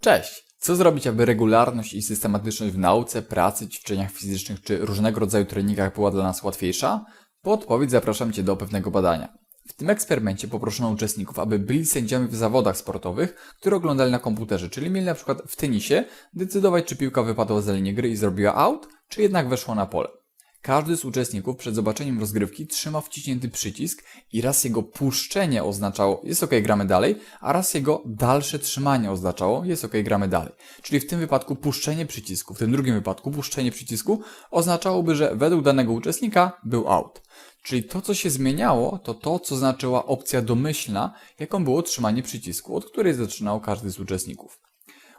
Cześć! Co zrobić, aby regularność i systematyczność w nauce, pracy, ćwiczeniach fizycznych czy różnego rodzaju treningach była dla nas łatwiejsza? Po odpowiedź zapraszam Cię do pewnego badania. W tym eksperymencie poproszono uczestników, aby byli sędziami w zawodach sportowych, które oglądali na komputerze, czyli mieli na przykład w tenisie decydować, czy piłka wypadła za linię gry i zrobiła out, czy jednak weszła na pole. Każdy z uczestników przed zobaczeniem rozgrywki trzymał wciśnięty przycisk i raz jego puszczenie oznaczało jest ok, gramy dalej, a raz jego dalsze trzymanie oznaczało jest ok, gramy dalej. Czyli w tym wypadku puszczenie przycisku, w tym drugim wypadku puszczenie przycisku oznaczałoby, że według danego uczestnika był out. Czyli to, co się zmieniało, to to, co znaczyła opcja domyślna, jaką było trzymanie przycisku, od której zaczynał każdy z uczestników.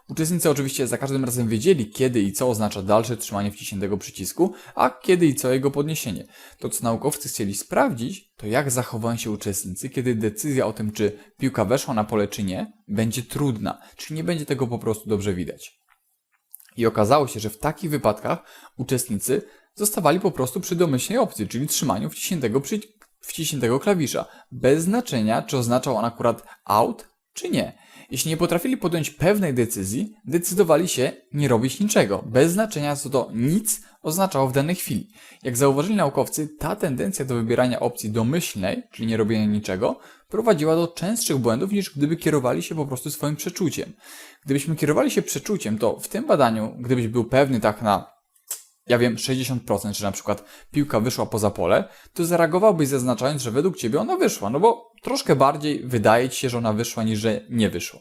Uczestnicy oczywiście za każdym razem wiedzieli, kiedy i co oznacza dalsze trzymanie wciśniętego przycisku, a kiedy i co jego podniesienie. To, co naukowcy chcieli sprawdzić, to jak zachowują się uczestnicy, kiedy decyzja o tym, czy piłka weszła na pole, czy nie, będzie trudna, czyli nie będzie tego po prostu dobrze widać. I okazało się, że w takich wypadkach uczestnicy zostawali po prostu przy domyślnej opcji, czyli trzymaniu wciśniętego, przy... wciśniętego klawisza, bez znaczenia, czy oznaczał on akurat out, czy nie. Jeśli nie potrafili podjąć pewnej decyzji, decydowali się nie robić niczego, bez znaczenia co to nic oznaczało w danej chwili. Jak zauważyli naukowcy, ta tendencja do wybierania opcji domyślnej, czyli nie robienia niczego, prowadziła do częstszych błędów niż gdyby kierowali się po prostu swoim przeczuciem. Gdybyśmy kierowali się przeczuciem, to w tym badaniu, gdybyś był pewny tak na ja wiem, 60%, że na przykład piłka wyszła poza pole, to zareagowałbyś zaznaczając, że według ciebie ona wyszła, no bo troszkę bardziej wydaje ci się, że ona wyszła niż że nie wyszła.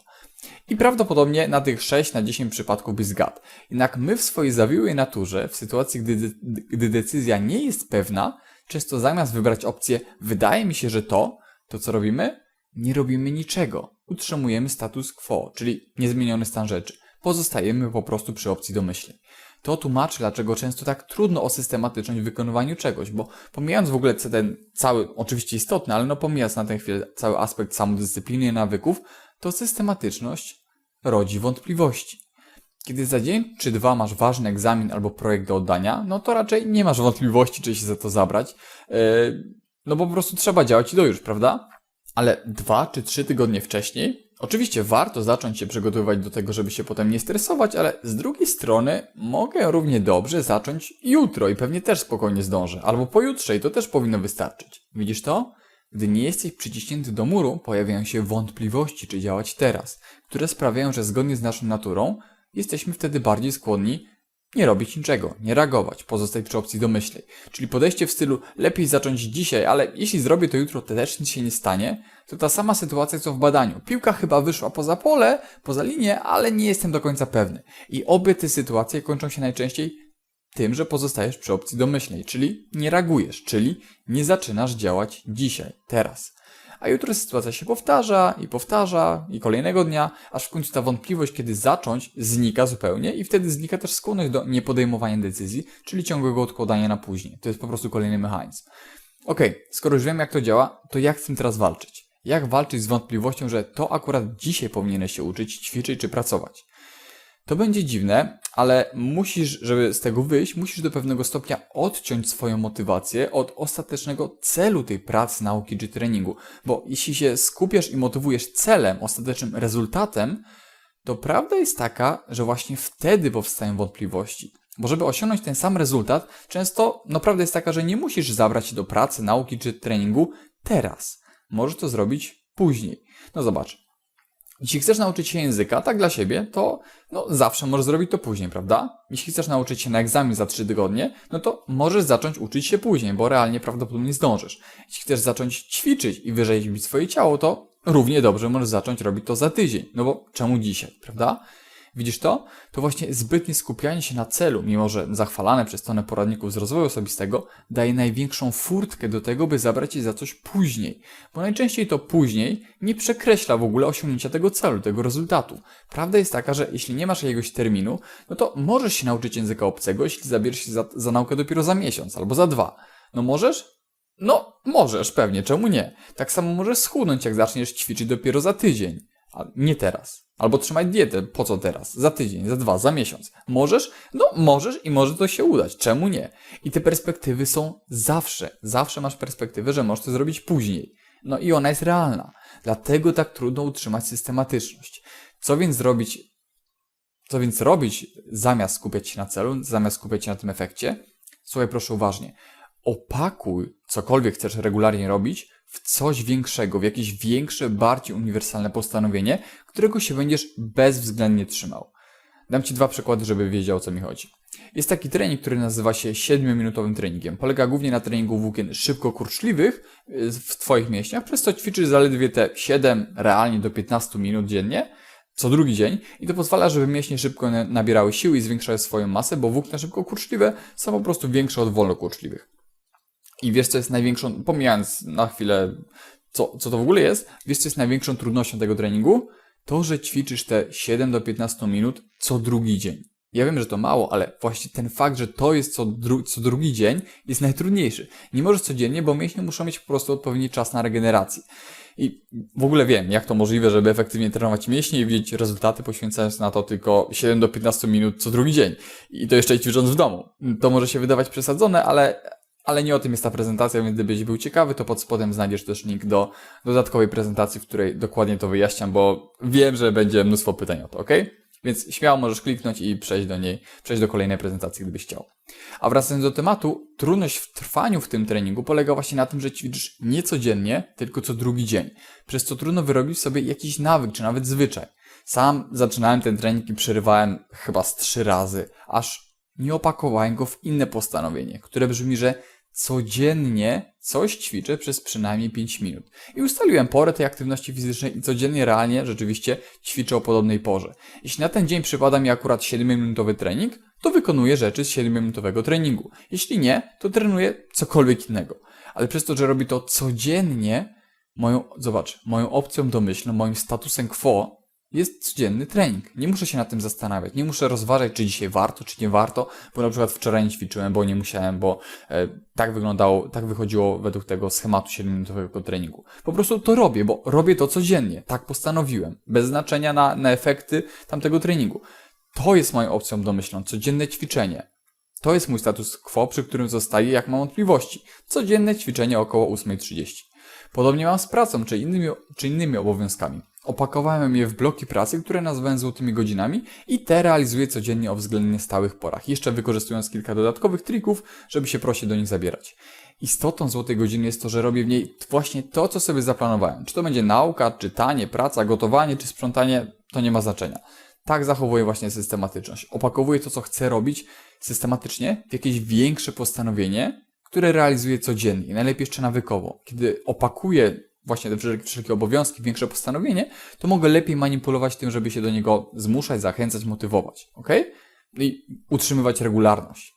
I prawdopodobnie na tych 6 na 10 przypadków byś zgadł. Jednak my w swojej zawiłej naturze, w sytuacji, gdy, gdy decyzja nie jest pewna, często zamiast wybrać opcję wydaje mi się, że to, to co robimy? Nie robimy niczego. Utrzymujemy status quo, czyli niezmieniony stan rzeczy. Pozostajemy po prostu przy opcji domyślnej. To tłumaczy, dlaczego często tak trudno o systematyczność w wykonywaniu czegoś, bo pomijając w ogóle ten cały, oczywiście istotny, ale no pomijając na tę chwilę cały aspekt samodyscypliny i nawyków, to systematyczność rodzi wątpliwości. Kiedy za dzień czy dwa masz ważny egzamin albo projekt do oddania, no to raczej nie masz wątpliwości, czy się za to zabrać, yy, no bo po prostu trzeba działać i do już, prawda? Ale dwa czy trzy tygodnie wcześniej Oczywiście warto zacząć się przygotowywać do tego, żeby się potem nie stresować, ale z drugiej strony mogę równie dobrze zacząć jutro i pewnie też spokojnie zdążę, albo pojutrze i to też powinno wystarczyć. Widzisz to? Gdy nie jesteś przyciśnięty do muru, pojawiają się wątpliwości, czy działać teraz, które sprawiają, że zgodnie z naszą naturą jesteśmy wtedy bardziej skłonni nie robić niczego, nie reagować, pozostać przy opcji domyślej. Czyli podejście w stylu lepiej zacząć dzisiaj, ale jeśli zrobię to jutro, to też nic się nie stanie, to ta sama sytuacja co w badaniu. Piłka chyba wyszła poza pole, poza linię, ale nie jestem do końca pewny. I obie te sytuacje kończą się najczęściej tym, że pozostajesz przy opcji domyślnej, czyli nie reagujesz, czyli nie zaczynasz działać dzisiaj, teraz a jutro sytuacja się powtarza i powtarza i kolejnego dnia, aż w końcu ta wątpliwość, kiedy zacząć, znika zupełnie i wtedy znika też skłonność do niepodejmowania decyzji, czyli ciągłego odkładania na później. To jest po prostu kolejny mechanizm. Ok, skoro już wiem jak to działa, to jak z tym teraz walczyć? Jak walczyć z wątpliwością, że to akurat dzisiaj powinieneś się uczyć, ćwiczyć czy pracować? To będzie dziwne, ale musisz, żeby z tego wyjść, musisz do pewnego stopnia odciąć swoją motywację od ostatecznego celu tej pracy, nauki czy treningu. Bo jeśli się skupiasz i motywujesz celem, ostatecznym rezultatem, to prawda jest taka, że właśnie wtedy powstają wątpliwości. Bo żeby osiągnąć ten sam rezultat, często no prawda jest taka, że nie musisz zabrać się do pracy, nauki czy treningu teraz. Możesz to zrobić później. No zobacz, jeśli chcesz nauczyć się języka, tak dla siebie, to no, zawsze możesz zrobić to później, prawda? Jeśli chcesz nauczyć się na egzamin za 3 tygodnie, no to możesz zacząć uczyć się później, bo realnie prawdopodobnie zdążysz. Jeśli chcesz zacząć ćwiczyć i wyrzeźbić swoje ciało, to równie dobrze możesz zacząć robić to za tydzień. No bo czemu dzisiaj, prawda? Widzisz to? To właśnie zbytnie skupianie się na celu, mimo że zachwalane przez stronę poradników z rozwoju osobistego, daje największą furtkę do tego, by zabrać się za coś później. Bo najczęściej to później nie przekreśla w ogóle osiągnięcia tego celu, tego rezultatu. Prawda jest taka, że jeśli nie masz jakiegoś terminu, no to możesz się nauczyć języka obcego, jeśli zabierzesz się za, za naukę dopiero za miesiąc albo za dwa. No możesz? No, możesz, pewnie, czemu nie? Tak samo możesz schudnąć, jak zaczniesz ćwiczyć dopiero za tydzień, a nie teraz. Albo trzymać dietę. Po co teraz? Za tydzień, za dwa, za miesiąc. Możesz? No, możesz i może to się udać. Czemu nie? I te perspektywy są zawsze. Zawsze masz perspektywę, że możesz to zrobić później. No i ona jest realna. Dlatego tak trudno utrzymać systematyczność. Co więc zrobić Co więc robić zamiast skupiać się na celu, zamiast skupiać się na tym efekcie? Słuchaj proszę uważnie. Opakuj cokolwiek chcesz regularnie robić w coś większego, w jakieś większe, bardziej uniwersalne postanowienie, którego się będziesz bezwzględnie trzymał. Dam Ci dwa przykłady, żeby wiedział o co mi chodzi. Jest taki trening, który nazywa się 7-minutowym treningiem. Polega głównie na treningu włókien szybko kurczliwych y, w Twoich mięśniach, przez co ćwiczysz zaledwie te 7, realnie do 15 minut dziennie, co drugi dzień i to pozwala, żeby mięśnie szybko na- nabierały siły i zwiększały swoją masę, bo włókna szybko kurczliwe są po prostu większe od wolno kurczliwych. I wiesz, co jest największą, pomijając na chwilę, co, co to w ogóle jest, wiesz, co jest największą trudnością tego treningu? To, że ćwiczysz te 7 do 15 minut co drugi dzień. Ja wiem, że to mało, ale właśnie ten fakt, że to jest co, dru- co drugi dzień, jest najtrudniejszy. Nie możesz codziennie, bo mięśnie muszą mieć po prostu odpowiedni czas na regenerację. I w ogóle wiem, jak to możliwe, żeby efektywnie trenować mięśnie i widzieć rezultaty, poświęcając na to tylko 7 do 15 minut co drugi dzień. I to jeszcze ćwicząc w domu. To może się wydawać przesadzone, ale, ale nie o tym jest ta prezentacja, więc gdybyś był ciekawy, to pod spodem znajdziesz też link do dodatkowej prezentacji, w której dokładnie to wyjaśniam, bo wiem, że będzie mnóstwo pytań o to, ok? Więc śmiało możesz kliknąć i przejść do niej, przejść do kolejnej prezentacji, gdybyś chciał. A wracając do tematu, trudność w trwaniu w tym treningu polega właśnie na tym, że ćwiczysz nie codziennie, tylko co drugi dzień. Przez co trudno wyrobić sobie jakiś nawyk, czy nawet zwyczaj. Sam zaczynałem ten trening i przerywałem chyba z trzy razy, aż nie opakowałem go w inne postanowienie, które brzmi, że codziennie coś ćwiczę przez przynajmniej 5 minut. I ustaliłem porę tej aktywności fizycznej i codziennie realnie rzeczywiście ćwiczę o podobnej porze. Jeśli na ten dzień przypada mi akurat 7-minutowy trening, to wykonuję rzeczy z 7-minutowego treningu. Jeśli nie, to trenuję cokolwiek innego. Ale przez to, że robię to codziennie, moją, zobacz, moją opcją domyślną, moim statusem quo jest codzienny trening. Nie muszę się nad tym zastanawiać. Nie muszę rozważać, czy dzisiaj warto, czy nie warto, bo na przykład wczoraj nie ćwiczyłem, bo nie musiałem, bo e, tak wyglądało, tak wychodziło według tego schematu 7-minutowego treningu. Po prostu to robię, bo robię to codziennie. Tak postanowiłem. Bez znaczenia na, na efekty tamtego treningu. To jest moją opcją domyślną. Codzienne ćwiczenie. To jest mój status quo, przy którym zostaję, jak mam wątpliwości. Codzienne ćwiczenie około 8.30. Podobnie mam z pracą czy innymi, czy innymi obowiązkami. Opakowałem je w bloki pracy, które nazwałem złotymi godzinami i te realizuję codziennie o względnie stałych porach, jeszcze wykorzystując kilka dodatkowych trików, żeby się prościej do nich zabierać. Istotą złotej godziny jest to, że robię w niej właśnie to, co sobie zaplanowałem. Czy to będzie nauka, czytanie, praca, gotowanie, czy sprzątanie, to nie ma znaczenia. Tak zachowuję właśnie systematyczność. Opakowuję to, co chcę robić systematycznie w jakieś większe postanowienie, które realizuję codziennie, najlepiej jeszcze nawykowo. Kiedy opakuję właśnie te wszelkie, obowiązki, większe postanowienie, to mogę lepiej manipulować tym, żeby się do niego zmuszać, zachęcać, motywować. ok? I utrzymywać regularność.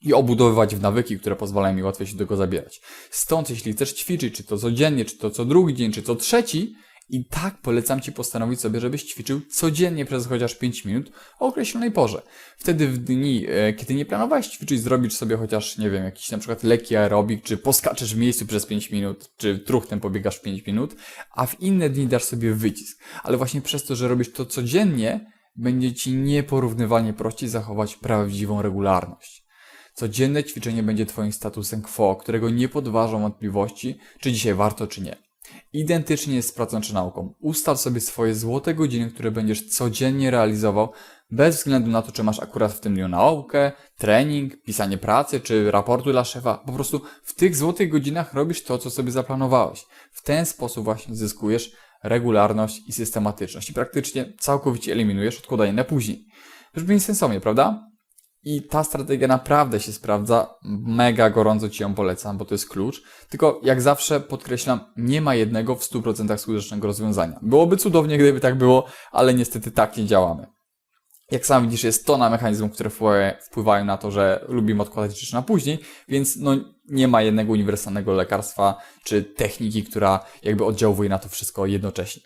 I obudowywać w nawyki, które pozwalają mi łatwiej się do tego zabierać. Stąd, jeśli chcesz ćwiczyć, czy to codziennie, czy to co drugi dzień, czy co trzeci, i tak polecam Ci postanowić sobie, żebyś ćwiczył codziennie przez chociaż 5 minut o określonej porze. Wtedy w dni, e, kiedy nie planowałeś ćwiczyć, zrobisz sobie chociaż, nie wiem, jakiś na przykład lekki aerobik, czy poskaczesz w miejscu przez 5 minut, czy truchtem pobiegasz 5 minut, a w inne dni dasz sobie wycisk. Ale właśnie przez to, że robisz to codziennie, będzie Ci nieporównywalnie prościej zachować prawdziwą regularność. Codzienne ćwiczenie będzie Twoim statusem quo, którego nie podważą wątpliwości, czy dzisiaj warto, czy nie. Identycznie jest z pracą czy nauką. Ustal sobie swoje złote godziny, które będziesz codziennie realizował, bez względu na to, czy masz akurat w tym dniu naukę, trening, pisanie pracy, czy raportu dla szefa. Po prostu w tych złotych godzinach robisz to, co sobie zaplanowałeś. W ten sposób właśnie zyskujesz regularność i systematyczność i praktycznie całkowicie eliminujesz odkładanie na później. Brzmi sensownie, prawda? I ta strategia naprawdę się sprawdza. Mega gorąco Ci ją polecam, bo to jest klucz. Tylko jak zawsze podkreślam, nie ma jednego w 100% skutecznego rozwiązania. Byłoby cudownie, gdyby tak było, ale niestety tak nie działamy. Jak sam widzisz, jest tona mechanizmów, które wpływa- wpływają na to, że lubimy odkładać rzeczy na później, więc no, nie ma jednego uniwersalnego lekarstwa czy techniki, która jakby oddziałuje na to wszystko jednocześnie.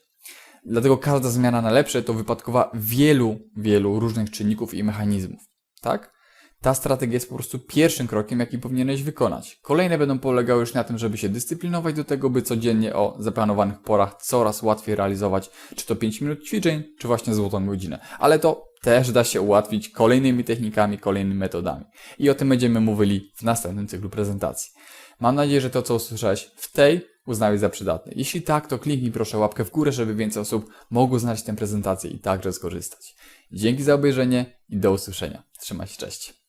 Dlatego każda zmiana na lepsze to wypadkowa wielu, wielu różnych czynników i mechanizmów tak? Ta strategia jest po prostu pierwszym krokiem, jaki powinieneś wykonać. Kolejne będą polegały już na tym, żeby się dyscyplinować do tego, by codziennie o zaplanowanych porach coraz łatwiej realizować, czy to 5 minut ćwiczeń, czy właśnie złotą godzinę. Ale to też da się ułatwić kolejnymi technikami, kolejnymi metodami. I o tym będziemy mówili w następnym cyklu prezentacji. Mam nadzieję, że to, co usłyszałeś w tej, uznałeś za przydatne. Jeśli tak, to kliknij proszę łapkę w górę, żeby więcej osób mogło znaleźć tę prezentację i także skorzystać. Dzięki za obejrzenie i do usłyszenia. Trzymaj się, cześć.